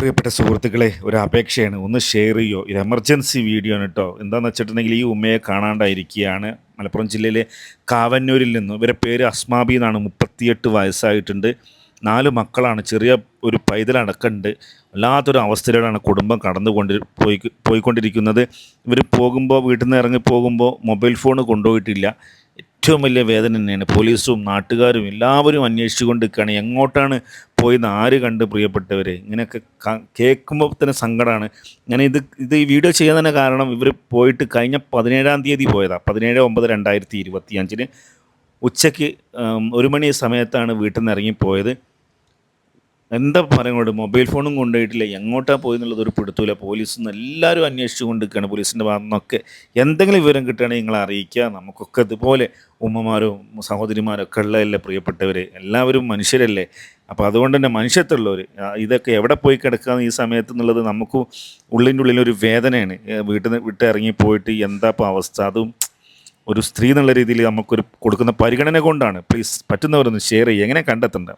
പ്രിയപ്പെട്ട സുഹൃത്തുക്കളെ ഒരു അപേക്ഷയാണ്. ഒന്ന് ഷെയർ ചെയ്യോ? ഇത് എമർജൻസി വീഡിയോ ആണ് കേട്ടോ എന്താണെന്ന് വെച്ചിട്ടുണ്ടെങ്കിൽ ഈ ഉമ്മയെ കാണാണ്ടായിരിക്കുകയാണ്. മലപ്പുറം ജില്ലയിലെ കാവന്നൂരിൽ നിന്ന്. ഇവരെ പേര് അസ്മാബി എന്നാണ്. മുപ്പത്തിയെട്ട് വയസ്സായിട്ടുണ്ട്. നാല് മക്കളാണ്. ചെറിയ ഒരു പൈതലടക്കമുണ്ട്. വല്ലാത്തൊരു അവസ്ഥയിലാണ് കുടുംബം കടന്നുകൊണ്ട് പോയി പോയിക്കൊണ്ടിരിക്കുന്നത്. ഇവർ പോകുമ്പോൾ വീട്ടിൽ നിന്ന് ഇറങ്ങി പോകുമ്പോൾ മൊബൈൽ ഫോൺ കൊണ്ടുപോയിട്ടില്ല. ഏറ്റവും വലിയ വേദന തന്നെയാണ്. പോലീസും നാട്ടുകാരും എല്ലാവരും അന്വേഷിച്ചുകൊണ്ട് നിൽക്കുകയാണ് എങ്ങോട്ടാണ് പോയെന്ന് ആര് കണ്ട് പ്രിയപ്പെട്ടവരെ? ഇങ്ങനെയൊക്കെ കേൾക്കുമ്പോൾ തന്നെ സങ്കടമാണ് ഞാൻ ഇത് ഇത് ഈ വീഡിയോ ചെയ്യാൻ തന്നെ കാരണം ഇവർ പോയിട്ട് കഴിഞ്ഞ പതിനേഴാം തീയതി പോയതാണ് പതിനേഴ് ഒമ്പത് രണ്ടായിരത്തി ഇരുപത്തി അഞ്ചിന് ഉച്ചയ്ക്ക് ഒരു മണി സമയത്താണ് വീട്ടിൽ നിന്ന് ഇറങ്ങിപ്പോയത് എന്താ പറയുന്നത് മൊബൈൽ ഫോണും കൊണ്ടുപോയിട്ടില്ല. എങ്ങോട്ടാണ് പോയി എന്നുള്ളത് ഒരു പിടുത്തൂല നിന്ന് എല്ലാവരും അന്വേഷിച്ചു കൊണ്ടിരിക്കുകയാണ് പോലീസിന്റെ ഭാഗത്തു നിന്നൊക്കെ. എന്തെങ്കിലും വിവരം കിട്ടുകയാണെങ്കിൽ നിങ്ങൾ അറിയിക്കുക. നമുക്കൊക്കെ ഇതുപോലെ ഉമ്മമാരും സഹോദരിമാരും ഒക്കെ ഉള്ളതല്ലേ പ്രിയപ്പെട്ടവർ എല്ലാവരും മനുഷ്യരല്ലേ? അപ്പോൾ അതുകൊണ്ട് തന്നെ മനുഷ്യത്തുള്ളവർ ഇതൊക്കെ എവിടെ പോയി കിടക്കുക ഈ സമയത്ത് എന്നുള്ളത് നമുക്ക് ഉള്ളിന്റെ ഉള്ളിലൊരു വേദനയാണ്. വീട്ടിൽ നിന്ന് വിട്ട് ഇറങ്ങി പോയിട്ട് എന്താ ഇപ്പോൾ അവസ്ഥ? അതും ഒരു സ്ത്രീ എന്നുള്ള രീതിയിൽ നമുക്കൊരു കൊടുക്കുന്ന പരിഗണന കൊണ്ടാണ്. പ്ലീസ് പറ്റുന്നവരൊന്ന് ഷെയർ ചെയ്യുക. എങ്ങനെ കണ്ടെത്തണ്ട?